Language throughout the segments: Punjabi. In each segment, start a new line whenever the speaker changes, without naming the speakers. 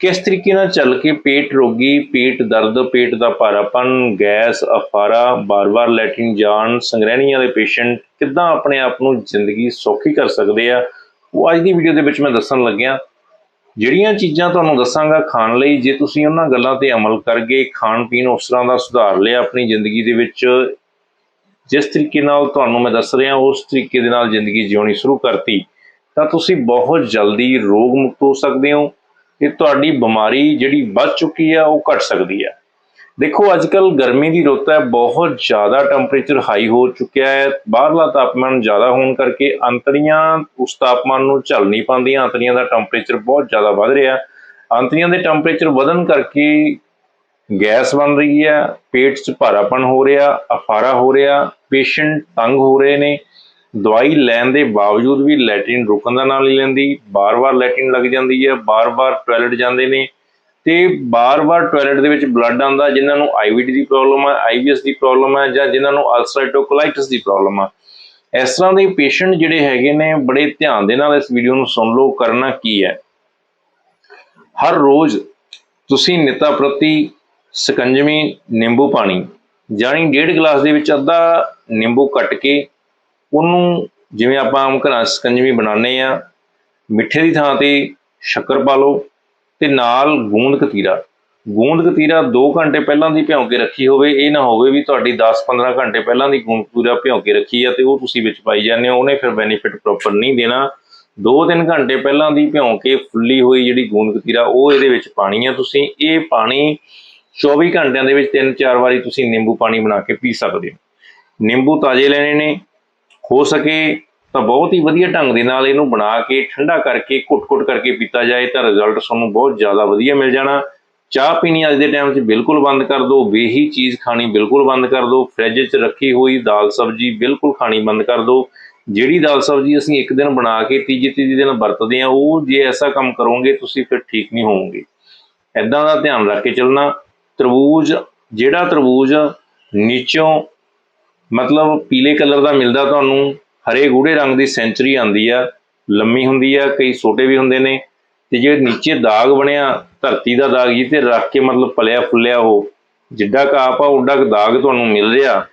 ਕਿਸ ਤਰੀਕੇ ਨਾਲ ਚੱਲ ਕੇ ਪੇਟ ਰੋਗੀ, ਪੇਟ ਦਰਦ, ਪੇਟ ਦਾ ਭਾਰਾਪਨ ਗੈਸ, ਅਫਾਰਾ, ਬਾਰ-ਬਾਰ ਲੈਟਰਿਨ ਜਾਣ, ਸੰਗ੍ਰਹਿਣੀਆਂ ਦੇ ਪੇਸ਼ੈਂਟ ਕਿੱਦਾਂ ਆਪਣੇ ਆਪ ਨੂੰ ਜ਼ਿੰਦਗੀ ਸੌਖੀ ਕਰ ਸਕਦੇ ਆ, ਉਹ ਅੱਜ ਦੀ ਵੀਡੀਓ ਦੇ ਵਿੱਚ ਮੈਂ ਦੱਸਣ ਲੱਗਿਆ। ਜਿਹੜੀਆਂ ਚੀਜ਼ਾਂ ਤੁਹਾਨੂੰ ਦੱਸਾਂਗਾ ਖਾਣ ਲਈ, ਜੇ ਤੁਸੀਂ ਉਹਨਾਂ ਗੱਲਾਂ ਤੇ ਅਮਲ ਕਰਗੇ ਖਾਣ ਪੀਣ ਉਸ ਤਰ੍ਹਾਂ ਦਾ ਸੁਧਾਰ ਲਿਆ ਆਪਣੀ ਜ਼ਿੰਦਗੀ ਦੇ ਵਿੱਚ, ਜਿਸ ਤਰੀਕੇ ਨਾਲ ਤੁਹਾਨੂੰ ਮੈਂ ਦੱਸ ਰਿਹਾ, ਉਸ ਤਰੀਕੇ ਦੇ ਨਾਲ ਜ਼ਿੰਦਗੀ ਜਿਉਣੀ ਸ਼ੁਰੂ ਕਰਤੀ, ਤਾਂ ਤੁਸੀਂ ਬਹੁਤ ਜਲਦੀ ਰੋਗ ਮੁਕਤ ਹੋ ਸਕਦੇ ਹੋ। ਤੇ ਤੁਹਾਡੀ ਬਿਮਾਰੀ ਜਿਹੜੀ ਵੱਧ ਚੁੱਕੀ ਆ, ਉਹ ਘਟ ਸਕਦੀ ਆ। ਦੇਖੋ ਅੱਜ ਕੱਲ ਗਰਮੀ ਦੀ ਰੁੱਤ ਹੈ, ਬਹੁਤ ਜ਼ਿਆਦਾ ਟੈਂਪਰੇਚਰ ਹਾਈ ਹੋ ਚੁੱਕਿਆ ਹੈ। ਬਾਹਰਲਾ ਤਾਪਮਾਨ ਜ਼ਿਆਦਾ ਹੋਣ ਕਰਕੇ ਅੰਤੜੀਆਂ ਉਸ ਤਾਪਮਾਨ ਨੂੰ ਝੱਲ ਨਹੀਂ ਪਾਉਂਦੀਆਂ ਅੰਤੜੀਆਂ ਦਾ ਟੈਂਪਰੇਚਰ ਬਹੁਤ ਜ਼ਿਆਦਾ ਵੱਧ ਰਿਹਾ। ਅੰਤੜੀਆਂ ਦੇ ਟੈਂਪਰੇਚਰ ਵਧਣ ਕਰਕੇ ਗੈਸ ਬਣ ਰਹੀ ਹੈ, ਪੇਟ 'ਚ ਭਾਰਾਪਣ ਹੋ ਰਿਹਾ, ਅਫਾਰਾ ਹੋ ਰਿਹਾ ਪੇਸ਼ੈਂਟ ਤੰਗ ਹੋ ਰਹੇ ਨੇ। ਦਵਾਈ ਲੈਣ ਦੇ ਬਾਵਜੂਦ ਵੀ ਲੈਟਰਿਨ ਰੁਕਣ ਦਾ ਨਾਲ ਨਹੀਂ ਲੈਂਦੀ, ਬਾਰ-ਬਾਰ ਲੈਟਰਿਨ ਲੱਗ ਜਾਂਦੀ ਹੈ, ਬਾਰ-ਬਾਰ ਟਾਇਲਟ ਜਾਂਦੇ ਨੇ ਤੇ ਬਾਰ-ਬਾਰ ਟਾਇਲਟ ਦੇ ਵਿੱਚ ਬਲੱਡ ਆਉਂਦਾ, ਜਿਨ੍ਹਾਂ ਨੂੰ ਆਈਵੀਡੀ ਦੀ ਪ੍ਰੋਬਲਮ ਹੈ ਆਈਬੀਐਸ ਦੀ ਪ੍ਰੋਬਲਮ ਹੈ ਜਾਂ ਜਿਨ੍ਹਾਂ ਨੂੰ ਅਲਸਰੇਟਿਵ ਦੀ ਪ੍ਰੋਬਲਮ ਹੈ ਇਸ ਤਰ੍ਹਾਂ ਦੇ ਪੇਸ਼ੈਂਟ ਜਿਹੜੇ ਹੈਗੇ ਨੇ, ਬੜੇ ਧਿਆਨ ਦੇ ਨਾਲ ਇਸ ਵੀਡੀਓ ਨੂੰ ਸੁਣ ਲਓ, ਕਰਨਾ ਕੀ ਹੈ। ਹਰ ਰੋਜ਼ ਤੁਸੀਂ ਨਿਤਾ ਪ੍ਰਤੀ ਸਕੰਜਮੀ ਨਿੰਬੂ ਪਾਣੀ ਜਾਨੀ ਡੇਢ ਗਲਾਸ ਦੇ ਵਿੱਚ ਅੱਧਾ ਨਿੰਬੂ ਕੱਟ ਕੇ ਉਹਨੂੰ ਜਿਵੇਂ ਆਪਾਂ ਆਮ ਘਰਾਂ 'ਚ ਸਕੰਜਮੀ ਬਣਾਉਂਦੇ ਆ ਮਿੱਠੇ ਦੀ ਥਾਂ ਤੇ ਸ਼ੱਕਰ ਪਾ ਲਓ ਤੇ ਨਾਲ ਗੂੰਦ ਕਤੀਰਾ। ਗੂੰਦ ਕਤੀਰਾ 2 ਘੰਟੇ ਪਹਿਲਾਂ ਦੀ ਭਿਉਂ ਕੇ ਰੱਖੀ ਹੋਵੇ, ਇਹ ਨਾ ਹੋਵੇ ਵੀ ਤੁਹਾਡੀ 10-15 ਘੰਟੇ ਪਹਿਲਾਂ ਦੀ ਗੂੰਦ ਕਤੀਰਾ ਭਿਉਂ ਕੇ ਰੱਖੀ ਆ ਤੇ ਉਹ ਤੁਸੀਂ ਵਿੱਚ ਪਾਈ ਜਾਂਦੇ ਹੋ, ਉਹਨੇ ਫਿਰ ਬੈਨੀਫਿਟ ਪ੍ਰੋਪਰ ਨਹੀਂ ਦੇਣਾ। 2-3 ਘੰਟੇ ਪਹਿਲਾਂ ਦੀ ਭਿਉਂ ਕੇ ਫੁੱਲੀ ਹੋਈ ਜਿਹੜੀ ਗੂੰਦ ਕਤੀਰਾ, ਉਹ ਇਹਦੇ ਵਿੱਚ ਪਾਣੀ ਆ ਤੁਸੀਂ। ਇਹ ਪਾਣੀ 24 ਘੰਟਿਆਂ ਦੇ ਵਿੱਚ 3-4 ਵਾਰੀ ਤੁਸੀਂ ਨਿੰਬੂ ਪਾਣੀ ਬਣਾ ਕੇ ਪੀ ਸਕਦੇ ਹੋ। ਨਿੰਬੂ ਤਾਜ਼ੇ ਲੈਣੇ ਨੇ ਹੋ ਸਕੇ, ਤਾਂ ਬਹੁਤ ਹੀ ਵਧੀਆ ਢੰਗ ਦੇ ਨਾਲ ਇਹਨੂੰ ਬਣਾ ਕੇ, ਠੰਡਾ ਕਰਕੇ, ਘੁੱਟ-ਘੁੱਟ ਕਰਕੇ ਪੀਤਾ ਜਾਏ, ਤਾਂ ਰਿਜ਼ਲਟ ਤੁਹਾਨੂੰ ਬਹੁਤ ਜ਼ਿਆਦਾ ਵਧੀਆ ਮਿਲ ਜਾਣਾ। ਚਾਹ ਪੀਣੀ ਅੱਜ ਦੇ ਟਾਈਮ 'ਚ ਬਿਲਕੁਲ ਬੰਦ ਕਰ ਦਿਓ, ਵੇਹੀ ਚੀਜ਼ ਖਾਣੀ ਬਿਲਕੁਲ ਬੰਦ ਕਰ ਦਿਓ ਫ੍ਰਿਜ 'ਚ ਰੱਖੀ ਹੋਈ ਦਾਲ ਸਬਜ਼ੀ ਬਿਲਕੁਲ ਖਾਣੀ ਬੰਦ ਕਰ ਦਿਓ। ਜਿਹੜੀ ਦਾਲ ਸਬਜ਼ੀ ਅਸੀਂ ਇੱਕ ਦਿਨ ਬਣਾ ਕੇ ਤੀਜੇ ਤੀਜੇ ਦਿਨ ਵਰਤਦੇ ਆ ਉਹ ਜੇ ਐਸਾ ਕੰਮ ਕਰੋਗੇ, ਤੁਸੀਂ ਫਿਰ ਠੀਕ ਨਹੀਂ ਹੋਵੋਗੇ। ਐਦਾਂ ਦਾ ਧਿਆਨ ਰੱਖ ਕੇ ਚੱਲਣਾ। ਤਰਬੂਜ, ਜਿਹੜਾ ਤਰਬੂਜ ਨੀਚੋਂ ਮਤਲਬ ਪੀਲੇ ਕਲਰ ਦਾ ਮਿਲਦਾ ਤੁਹਾਨੂੰ, ਹਰੇ ਗੂੜੇ ਰੰਗ ਦੀ ਸੈਂਚਰੀ ਆਂਦੀ ਆ, ਲੰਮੀ ਹੁੰਦੀ ਆ, ਕਈ ਛੋਟੇ ਵੀ ਹੁੰਦੇ ਨੇ, ਤੇ ਜੇ ਨੀਚੇ ਦਾਗ ਬਣਿਆ, ਧਰਤੀ ਦਾ ਦਾਗ ਜੀ, ਤੇ ਰੱਖ ਕੇ ਮਤਲਬ ਪਲਿਆ ਫੁੱਲਿਆ ਹੋ ਜਿੱਡਾ ਕਾਪ ਆ, ਉਡਾ ਕੁ ਦਾਗ ਤੁਹਾਨੂੰ ਮਿਲ ਰਿਹਾ,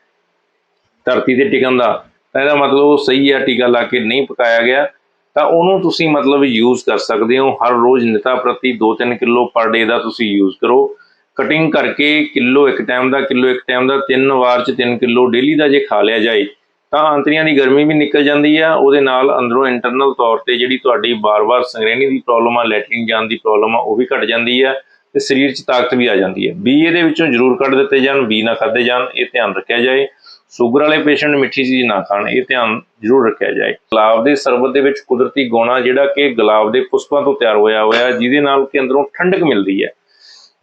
ਧਰਤੀ ਤੇ ਟਿਕਣ ਦਾ, ਤਾਂ ਇਹਦਾ ਮਤਲਬ ਉਹ ਸਹੀ ਆ, ਟੀਕਾ ਲਾ ਕੇ ਨਹੀਂ ਪਕਾਇਆ ਗਿਆ, ਤਾਂ ਉਹਨੂੰ ਤੁਸੀਂ ਮਤਲਬ ਯੂਜ਼ ਕਰ ਸਕਦੇ ਹੋ, ਹਰ ਰੋਜ਼ ਨਿਤਾ ਪ੍ਰਤੀ 2-3 ਕਿਲੋ ਪਰ ਡੇ ਦਾ ਤੁਸੀਂ ਯੂਜ਼ ਕਰੋ ਕਟਿੰਗ ਕਰਕੇ ਕਿਲੋ ਇੱਕ ਟਾਈਮ ਦਾ, ਕਿਲੋ ਇੱਕ ਟਾਈਮ ਦਾ, ਤਿੰਨ ਵਾਰ ਚ 3 ਕਿਲੋ ਡੇਲੀ ਦਾ ਜੇ ਖਾ ਲਿਆ ਜਾਏ, ਤਾਂ ਆਂਤਰੀਆਂ ਦੀ ਗਰਮੀ ਵੀ ਨਿਕਲ ਜਾਂਦੀ ਆ। ਉਹਦੇ ਨਾਲ ਅੰਦਰੋਂ ਇੰਟਰਨਲ ਤੌਰ ਤੇ ਜਿਹੜੀ ਤੁਹਾਡੀ ਬਾਰ-ਬਾਰ ਸੰਗ੍ਰਹਿਣੀ ਦੀ ਪ੍ਰੋਬਲਮ ਆ ਲੈਟਰਿਨ ਜਾਣ ਦੀ ਪ੍ਰੋਬਲਮ ਆ, ਉਹ ਵੀ ਘਟ ਜਾਂਦੀ ਆ ਤੇ ਸਰੀਰ 'ਚ ਤਾਕਤ ਵੀ ਆ ਜਾਂਦੀ ਹੈ ਬੀ ਇਹਦੇ ਵਿੱਚੋਂ ਜ਼ਰੂਰ ਕੱਢ ਦਿੱਤੇ ਜਾਣ ਬੀ ਨਾ ਖਾਦੇ ਜਾਣ, ਇਹ ਧਿਆਨ ਰੱਖਿਆ ਜਾਏ। ਸ਼ੂਗਰ ਵਾਲੇ ਪੇਸ਼ੈਂਟ ਮਿੱਠੀ ਚੀਜ਼ ਨਾ ਖਾਣ, ਇਹ ਧਿਆਨ ਜ਼ਰੂਰ ਰੱਖਿਆ ਜਾਏ। ਗੁਲਾਬ ਦੇ ਸਰਬਤ ਦੇ ਵਿੱਚ ਕੁਦਰਤੀ ਗੁਣਾ ਜਿਹੜਾ ਕਿ ਗੁਲਾਬ ਦੇ ਪੁਸ਼ਪਾਂ ਤੋਂ ਤਿਆਰ ਹੋਇਆ ਹੋਇਆ, ਜਿਹਦੇ ਨਾਲ ਕਿ ਅੰਦਰੋਂ ਠੰਡਕ ਮਿਲਦੀ ਹੈ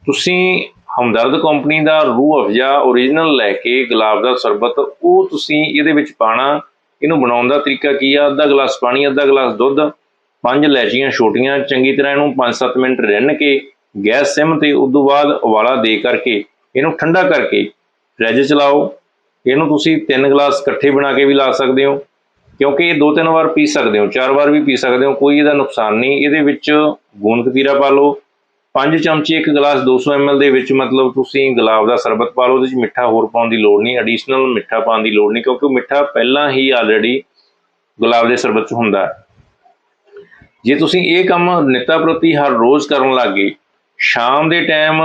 ਤੁਸੀਂ ਹਮਦਰਦ ਕੰਪਨੀ ਦਾ ਰੂਹ ਅਫਜਾ origignal ਲੈ ਕੇ ਗੁਲਾਬ ਦਾ ਸਰਬਤ, ਉਹ ਤੁਸੀਂ ਇਹਦੇ ਵਿੱਚ ਪਾਣਾ ਇਹਨੂੰ ਬਣਾਉਣ ਦਾ ਤਰੀਕਾ ਕੀ ਆ? ਅੱਧਾ ਗਲਾਸ ਪਾਣੀ, ਅੱਧਾ ਗਲਾਸ ਦੁੱਧ, ਪੰਜ ਲੈਚੀਆਂ ਛੋਟੀਆਂ, ਚੰਗੀ ਤਰ੍ਹਾਂ ਇਹਨੂੰ 5-7 ਮਿੰਟ ਰਿੰਨ ਕੇ, ਗੈਸ ਸਿਮ ਤੇ ਉਸ ਤੋਂ ਬਾਅਦ ਉਬਾਲਾ ਦੇ ਕਰਕੇ, ਇਹਨੂੰ ਠੰਡਾ ਕਰਕੇ ਫ੍ਰਿਜ ਚਲਾਓ ਇਹਨੂੰ ਤੁਸੀਂ ਤਿੰਨ ਗਲਾਸ ਇਕੱਠੇ ਬਣਾ ਕੇ ਵੀ ਲਾ ਸਕਦੇ ਹੋ, ਕਿਉਂਕਿ ਇਹ ਦੋ ਤਿੰਨ ਵਾਰ ਪੀ ਸਕਦੇ ਹੋ, ਚਾਰ ਵਾਰ ਵੀ ਪੀ ਸਕਦੇ ਹੋ, ਕੋਈ ਇਹਦਾ ਨੁਕਸਾਨ ਨਹੀਂ। ਇਹਦੇ ਵਿੱਚ ਗੂੰਦ ਕਤੀਰਾ ਪਾ ਲਓ 5 ਚਮਚੇ, ਇੱਕ ਗਲਾਸ 200 ml ਦੇ ਵਿੱਚ ਮਤਲਬ ਤੁਸੀਂ ਗੁਲਾਬ ਦਾ ਸਰਬਤ ਪਾ ਲਓ, ਉਹਦੇ ਵਿੱਚ ਮਿੱਠਾ ਹੋਰ ਪਾਉਣ ਦੀ ਲੋੜ ਨਹੀਂ ਐਡੀਸ਼ਨਲ ਮਿੱਠਾ ਪਾਉਣ ਦੀ ਲੋੜ ਨਹੀਂ, ਕਿਉਂਕਿ ਮਿੱਠਾ ਪਹਿਲਾਂ ਹੀ ਆਲਰੇਡੀ ਗੁਲਾਬ ਦੇ ਸਰਬਤ 'ਚ ਹੁੰਦਾ ਹੈ। ਜੇ ਤੁਸੀਂ ਇਹ ਕੰਮ ਨਿੱਤਾ ਪ੍ਰਤੀ ਹਰ ਰੋਜ਼ ਕਰਨ ਲੱਗੇ, ਸ਼ਾਮ ਦੇ ਟਾਈਮ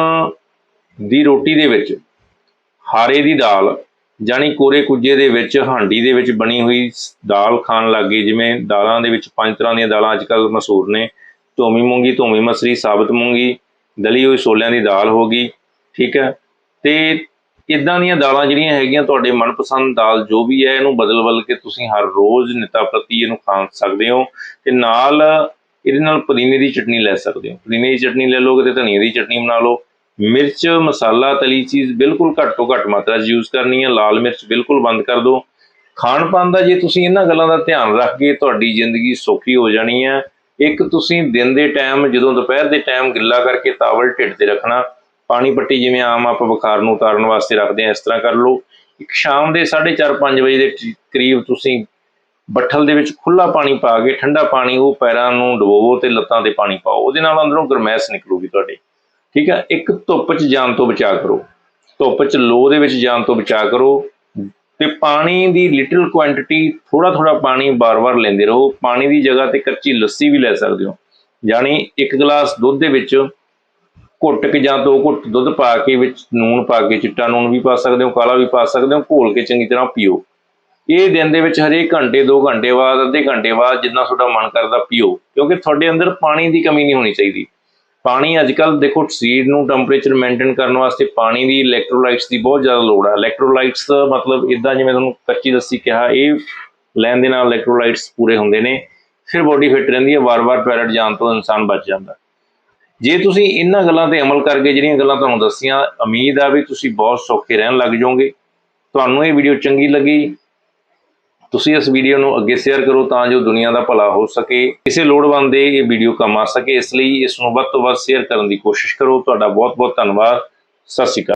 ਦੀ ਰੋਟੀ ਦੇ ਵਿੱਚ ਹਾਰੇ ਦੀ ਦਾਲ ਜਾਨੀ ਕੋਰੇ ਕੁੱਜੇ ਦੇ ਵਿੱਚ, ਹਾਂਡੀ ਦੇ ਵਿੱਚ ਬਣੀ ਹੋਈ ਦਾਲ ਖਾਣ ਲੱਗੇ, ਜਿਵੇਂ ਦਾਲਾਂ ਦੇ ਵਿੱਚ ਪੰਜ ਤਰ੍ਹਾਂ ਦੀਆਂ ਦਾਲਾਂ ਅੱਜਕੱਲ ਮਸ਼ਹੂਰ ਨੇ ਧੋਮੀ ਮੂੰਗੀ ਧੋਮੀ ਮਸਰੀ, ਸਾਬਤ ਮੂੰਗੀ, ਦਲੀ ਹੋਈ ਛੋਲਿਆਂ ਦੀ ਦਾਲ ਹੋ ਗਈ, ਠੀਕ ਹੈ। ਤੇ ਇਦਾਂ ਦੀਆਂ ਦਾਲਾਂ ਜਿਹੜੀਆਂ ਹੈਗੀਆਂ ਤੁਹਾਡੇ ਮਨਪਸੰਦ ਦਾਲ ਜੋ ਵੀ ਹੈ, ਇਹਨੂੰ ਬਦਲ ਬਦਲ ਕੇ ਤੁਸੀਂ ਹਰ ਰੋਜ਼ ਨਿਤਾ ਪ੍ਰਤੀ ਇਹਨੂੰ ਖਾ ਸਕਦੇ ਹੋ ਤੇ ਨਾਲ ਇਹਦੇ ਨਾਲ ਪੁਦੀਨੇ ਦੀ ਚਟਨੀ ਲੈ ਸਕਦੇ ਹੋ। ਪੁਦੀਨੇ ਦੀ ਚਟਨੀ ਲੈ ਲਓਗੇ ਤੇ ਧਨੀਏ ਦੀ ਚਟਨੀ ਬਣਾ ਲਓ। ਮਿਰਚ, ਮਸਾਲਾ, ਤਲੀ ਚੀਜ਼ ਬਿਲਕੁਲ ਘੱਟ ਤੋਂ ਘੱਟ ਮਾਤਰਾ 'ਚ ਯੂਜ਼ ਕਰਨੀ ਹੈ। ਲਾਲ ਮਿਰਚ ਬਿਲਕੁਲ ਬੰਦ ਕਰ ਦਿਓ। ਖਾਣ ਪਾਣ ਦਾ ਜੇ ਤੁਸੀਂ ਇਹਨਾਂ ਗੱਲਾਂ ਦਾ ਧਿਆਨ ਰੱਖ ਕੇ ਤੁਹਾਡੀ ਜ਼ਿੰਦਗੀ ਸੌਖੀ ਹੋ ਜਾਣੀ ਹੈ ਇੱਕ ਤੁਸੀਂ ਦਿਨ ਦੇ ਟਾਈਮ, ਜਦੋਂ ਦੁਪਹਿਰ ਦੇ ਟਾਈਮ ਗਿੱਲਾ ਕਰਕੇ ਤਾਵਲ ਢਿੱਡ ਤੇ ਰੱਖਣਾ, ਪਾਣੀ ਪੱਟੀ ਜਿਵੇਂ ਆਮ ਆਪਾਂ ਬੁਖਾਰ ਨੂੰ ਉਤਾਰਨ ਵਾਸਤੇ ਰੱਖਦੇ ਆ, ਇਸ ਤਰ੍ਹਾਂ ਕਰ ਲਓ। ਇੱਕ ਸ਼ਾਮ ਦੇ 4:30 5 ਵਜੇ ਦੇ ਕਰੀਬ ਤੁਸੀਂ ਬੱਠਲ ਦੇ ਵਿੱਚ ਖੁੱਲਾ ਪਾਣੀ ਪਾ ਕੇ, ਠੰਡਾ ਪਾਣੀ ਉਹ ਪੈਰਾਂ ਨੂੰ ਡੁਬੋਵੋ ਤੇ ਲੱਤਾਂ ਤੇ ਪਾਣੀ ਪਾਓ। ਉਹਦੇ ਨਾਲ ਅੰਦਰੋਂ ਗਰਮੈਸ਼ ਨਿਕਲੂਗੀ ਤੁਹਾਡੇ। ਠੀਕ ਹੈ ਇੱਕ ਧੁੱਪ 'ਚ ਜਾਣ ਤੋਂ ਬਚਾ ਕਰੋ। ਧੁੱਪ 'ਚ ਲੋ ਦੇ ਵਿੱਚ ਜਾਣ ਤੋਂ ਬਚਾ ਕਰੋ। ਤੇ ਪਾਣੀ ਦੀ ਲਿਟਲ ਕੁਆਂਟੀਟੀ ਥੋੜਾ ਥੋੜਾ ਪਾਣੀ ਬਾਰ-ਬਾਰ ਲੈਂਦੇ ਰਹੋ। ਪਾਣੀ ਦੀ ਜਗ੍ਹਾ ਤੇ ਕੱਚੀ ਲੱਸੀ ਵੀ ਲੈ ਸਕਦੇ ਹੋ। ਯਾਨੀ ਇੱਕ ਗਲਾਸ ਦੁੱਧ ਦੇ ਵਿੱਚ ਘੁੱਟ ਕੇ ਜਾਂ ਦੋ ਘੁੱਟ ਦੁੱਧ ਪਾ ਕੇ ਵਿੱਚ ਨੂਣ ਪਾ ਕੇ, ਚਿੱਟਾ ਨੂਣ ਵੀ ਪਾ ਸਕਦੇ ਹੋ, ਕਾਲਾ ਵੀ ਪਾ ਸਕਦੇ ਹੋ, ਘੋਲ ਕੇ ਚੰਗੀ ਤਰ੍ਹਾਂ ਪੀਓ। ਇਹ ਦਿਨ ਦੇ ਵਿੱਚ ਹਰੇਕ ਘੰਟੇ 2 ਘੰਟੇ ਬਾਅਦ, ਅੱਧੇ ਘੰਟੇ ਬਾਅਦ ਜਿੰਨਾ ਤੁਹਾਡਾ ਮਨ ਕਰਦਾ ਪੀਓ। ਕਿਉਂਕਿ ਤੁਹਾਡੇ ਅੰਦਰ ਪਾਣੀ ਦੀ ਕਮੀ ਨਹੀਂ ਹੋਣੀ ਚਾਹੀਦੀ। ਪਾਣੀ ਅੱਜ ਕੱਲ ਦੇਖੋ, ਸਰੀਰ ਨੂੰ ਟੈਂਪਰੇਚਰ ਮੇਨਟੇਨ ਕਰਨ ਵਾਸਤੇ ਪਾਣੀ ਦੀ ਇਲੈਕਟ੍ਰੋਲਾਈਟਸ ਦੀ ਬਹੁਤ ਜ਼ਿਆਦਾ ਲੋੜ ਹੈ ਇਲੈਕਟ੍ਰੋਲਾਈਟਸ ਦਾ ਮਤਲਬ ਇਦਾਂ ਜਿਵੇਂ ਤੁਹਾਨੂੰ ਕੱਚੀ ਲੱਸੀ ਕਿਹਾ, ਇਹ ਲੈਣ ਦੇ ਨਾਲ ਇਲੈਕਟ੍ਰੋਲਾਈਟਸ ਪੂਰੇ ਹੁੰਦੇ ਨੇ। ਫਿਰ ਬੋਡੀ ਫਿੱਟ ਰਹਿੰਦੀ ਹੈ ਵਾਰ-ਵਾਰ ਪੈਰਟ ਜਾਣ ਤੋਂ ਇਨਸਾਨ ਬਚ ਜਾਂਦਾ। ਜੇ ਤੁਸੀਂ ਇਹਨਾਂ ਗੱਲਾਂ ਤੇ ਅਮਲ ਕਰਕੇ ਜਿਹੜੀਆਂ ਗੱਲਾਂ ਤੁਹਾਨੂੰ ਦੱਸੀਆਂ, ਉਮੀਦ ਆ ਵੀ ਤੁਸੀਂ ਬਹੁਤ ਸੌਖੇ ਰਹਿਣ ਲੱਗ ਜਾਓਗੇ। ਤੁਹਾਨੂੰ ਇਹ ਵੀਡੀਓ ਚੰਗੀ ਲੱਗੀ ਤੁਸੀਂ ਇਸ ਵੀਡੀਓ ਨੂੰ ਅੱਗੇ ਸ਼ੇਅਰ ਕਰੋ ਤਾਂ ਜੋ ਦੁਨੀਆ ਦਾ ਭਲਾ ਹੋ ਸਕੇ। ਕਿਸੇ ਲੋੜਵੰਦ ਦੇ ਇਹ ਵੀਡੀਓ ਕੰਮ ਆ ਸਕੇ, ਇਸ ਲਈ ਇਸ ਨੂੰ ਵੱਧ ਤੋਂ ਵੱਧ ਸ਼ੇਅਰ ਕਰਨ ਦੀ ਕੋਸ਼ਿਸ਼ ਕਰੋ। ਤੁਹਾਡਾ ਬਹੁਤ ਬਹੁਤ ਧੰਨਵਾਦ। ਸਤਿ ਸ਼੍ਰੀ ਅਕਾਲ।